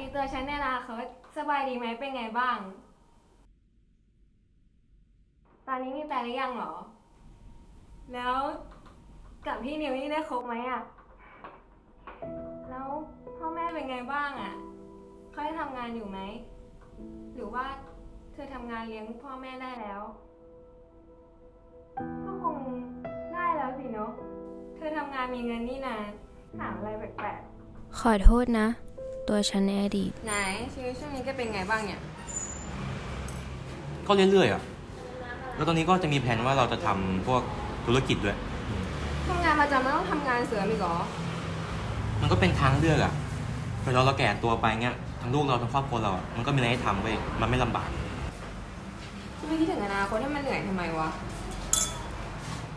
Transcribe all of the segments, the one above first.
ดีตัวฉันในอนาคตสบายดีไหมเป็นไงบ้าง ตอนนี้มีแฟนหรือยังเหรอ แล้วกับพี่นิวนี่ได้คบไหมอะแล้วพ่อแม่เป็นไงบ้างอะเขาได้ทำงานอยู่ไหม หรือว่าเธอทำงานเลี้ยงพ่อแม่ได้แล้ว ก็คงได้แล้วสิเนาะ เธอทำงานมีเงินนี่นาถามอะไรแปลกขอโทษนะ ตัวฉันในอดีตๆไหนชีวิตช่วงนี้แกเป็นไงบ้างเนี่ย ก็เรื่อยๆอะ แล้วตอนนี้ก็จะมีแผนว่าเราจะทำพวกธุรกิจด้วย ทำงานประจำไม่ต้องทำงานเสริมอีกเหรอ มันก็เป็นทางเลือกอะเวลาเราแก่ตัวไปเงี้ยทั้งลูกเราทั้งครอบครัวเราอะมันก็มีอะไรให้ทำเว้ย มันไม่ลำบากจะไม่คิดถึงอนาคตให้มันเหนื่อยทำไมวะ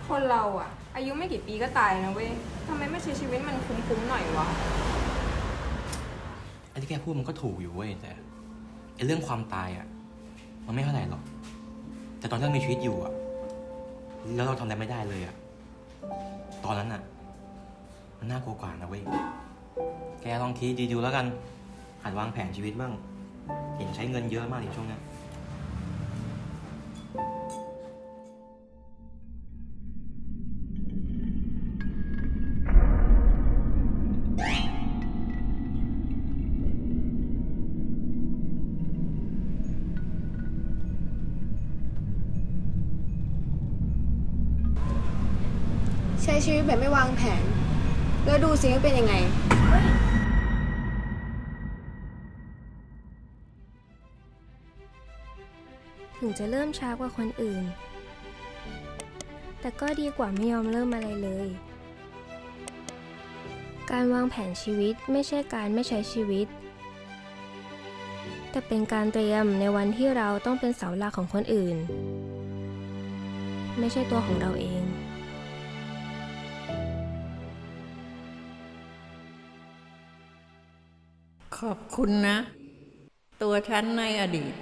คนเราอะอายุไม่กี่ปีก็ตายนะเว้ยทำไมไม่ใช้ชีวิตมันคุ้มๆหน่อยวะไอ้ที่แกพูดมันก็ถูกอยู่เว้ยแต่ไอ้เรื่องความตายอะ มันไม่เท่าไหร่หรอก แต่ตอนที่เรามีชีวิตอยู่อะ แล้วเราทำอะไรไม่ได้เลยอะ ตอนนั้นอะ มันน่ากลัวกว่านะเว้ย แกลองคิดดีๆแล้วกันหัดวางแผนชีวิตบ้าง เห็นใช้เงินเยอะมากในช่วงเนี้ย ใช้ชีวิตแบบไม่วางแผน แล้วดูสิว่าเป็นยังไง ถึงจะเริ่มช้ากว่าคนอื่น แต่ก็ดีกว่าไม่ยอมเริ่มอะไรเลย การวางแผนชีวิตไม่ใช่การไม่ใช้ชีวิต แต่เป็นการเตรียมในวันที่เราต้องเป็นเสาหลักของคนอื่น ไม่ใช่ตัวของเราเอง ขอบคุณนะ ตัวฉันในอดีต